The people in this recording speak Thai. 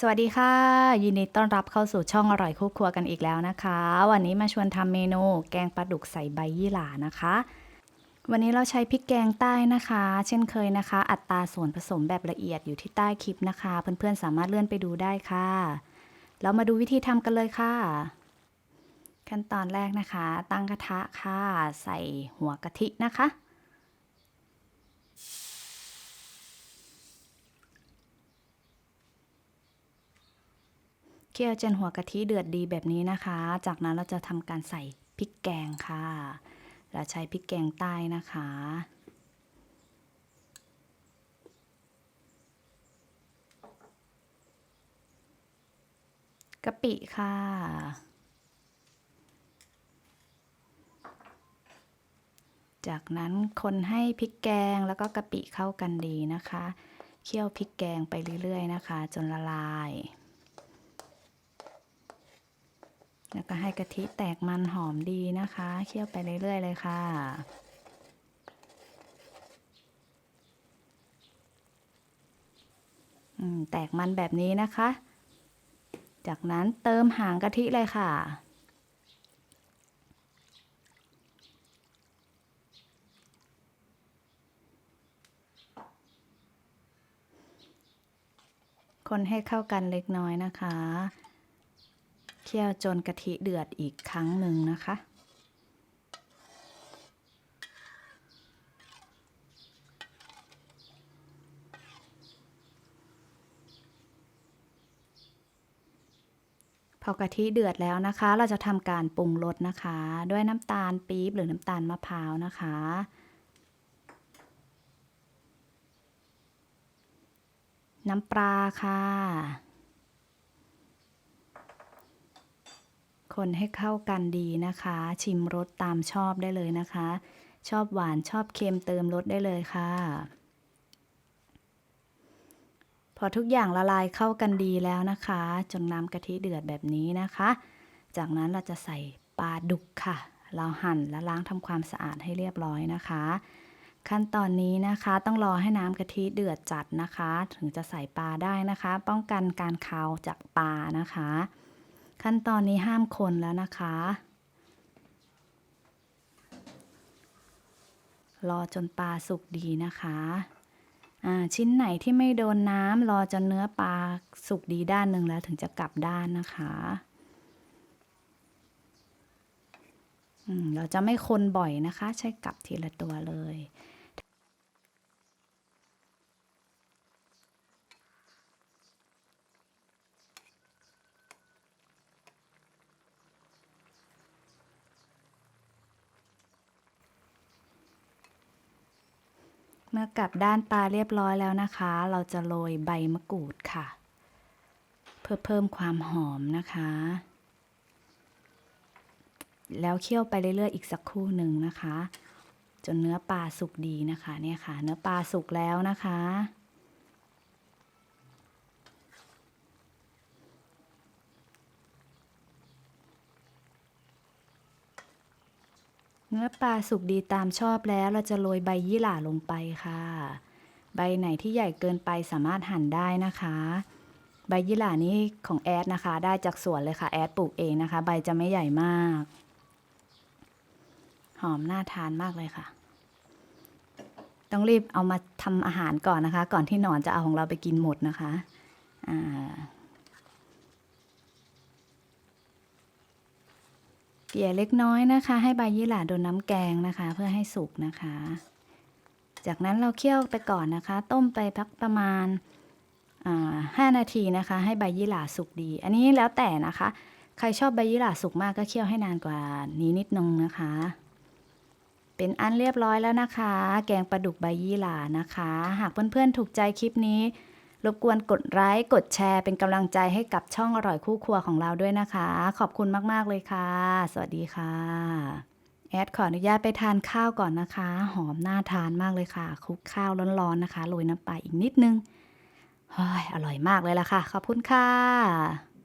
สวัสดีค่ะ ยินดีต้อนรับเข้าสู่ช่องอร่อยคู่ครัวกันอีกแล้วนะคะ วันนี้มาชวนทำเมนูแกงปลาดุกใส่ใบยี่หร่านะคะ วันนี้เราใช้พริกแกงใต้นะคะ เช่นเคยนะคะ อัตราส่วนผสมแบบละเอียดอยู่ที่ใต้คลิปนะคะ เพื่อนๆสามารถเลื่อนไปดูได้ค่ะ เรามาดูวิธีทำกันเลยค่ะ ขั้นตอนแรกนะคะ ตั้งกระทะค่ะ ใส่หัวกะทินะคะ เคี่ยวจนหัวกะทิเดือดดีแบบนี้นะคะ จากนั้นเราจะทำการใส่พริกแกงค่ะ เราใช้พริกแกงใต้นะคะ กะปิค่ะ จากนั้นคนให้พริกแกงแล้วก็กะปิเข้ากันดีนะคะ เคี่ยวพริกแกงไปเรื่อยๆนะคะ จนละลาย แล้วก็ให้กะทิแตกมันหอมดีนะคะ เคี่ยวไปเรื่อยๆเลยค่ะแตกมันแบบนี้นะคะ จากนั้นเติมหางกะทิเลยค่ะ คนให้เข้ากันเล็กน้อยนะคะ เคี่ยวจนกะทิเดือดอีกครั้งหนึ่งนะคะ พอกะทิเดือดแล้วนะคะ เราจะทำการปรุงรสนะคะ ด้วยน้ำตาลปี๊บหรือน้ำตาลมะพร้าวนะคะน้ำปลาค่ะ คนให้เข้ากันดีนะคะ ชิมรสตามชอบได้เลยนะคะ ชอบหวานชอบเค็มเติมรสได้เลยค่ะ พอทุกอย่างละลายเข้ากันดีแล้วนะคะ จนน้ำกะทิเดือดแบบนี้นะคะ จากนั้นเราจะใส่ปลาดุกค่ะ เราหั่นและล้างทำความสะอาดให้เรียบร้อยนะคะ ขั้นตอนนี้นะคะต้องรอให้น้ำกะทิเดือดจัดนะคะ ถึงจะใส่ปลาได้นะคะ ป้องกันการคาวจากปลานะคะ ขั้นตอนนี้ห้ามคนแล้วนะคะ รอจนปลาสุกดีนะคะชิ้นไหนที่ไม่โดนน้ำรอจนเนื้อปลาสุกดีด้านหนึ่งแล้วถึงจะกลับด้านนะคะเราจะไม่คนบ่อยนะคะ ใช้กลับทีละตัวเลย มื่อกลับด้านปลาเรียบร้อยแล้วนะคะ เราจะโรยใบมะกรูดค่ะ เพื่อเพิ่มความหอมนะคะ แล้วเคี่ยวไปเรื่อยๆอีกสักครู่หนึ่งนะคะ จนเนื้อปลาสุกดีนะคะเนี่ยค่ะ เนื้อปลาสุกแล้วนะคะ เนื้อปลาสุกดีตามชอบแล้วเราจะโรยใบยี่หร่าลงไปค่ะ ใบไหนที่ใหญ่เกินไปสามารถหั่นได้นะคะ ใบยี่หร่านี้ของแอดนะคะ ได้จากสวนเลยค่ะ แอดปลูกเองนะคะ ใบจะไม่ใหญ่มาก หอมน่าทานมากเลยค่ะ ต้องรีบเอามาทำอาหารก่อนนะคะ ก่อนที่หนอนจะเอาของเราไปกินหมดนะคะ อ่า กลี่ยเล็กน้อยนะคะ ให้ใบยี่หร่าโดนน้ำแกงนะคะ เพื่อให้สุกนะคะ จากนั้นเราเคี่ยวไปก่อนนะคะ ต้มไปพักประมาณห้านาทีนะคะ ให้ใบยี่หร่าสุกดี อันนี้แล้วแต่นะคะ ใครชอบใบยี่หร่าสุกมากก็เคี่ยวให้นานกว่านี้นิดนึงนะคะ เป็นอันเรียบร้อยแล้วนะคะ แกงปลาดุกใบยี่หร่านะคะ หากเพื่อนๆถูกใจคลิปนี้ รบกวนกดไลค์กดแชร์เป็นกำลังใจให้กับช่องอร่อยคู่ครัวของเราด้วยนะคะ ขอบคุณมาก ๆ เลยค่ะ สวัสดีค่ะ แอดขออนุญาตไปทานข้าวก่อนนะคะ หอมน่าทานมากเลยค่ะคลุกข้าวร้อนๆนะคะโรยน้ำปลาอีกนิดนึงอร่อยมากเลยล่ะค่ะ ขอบคุณค่ะ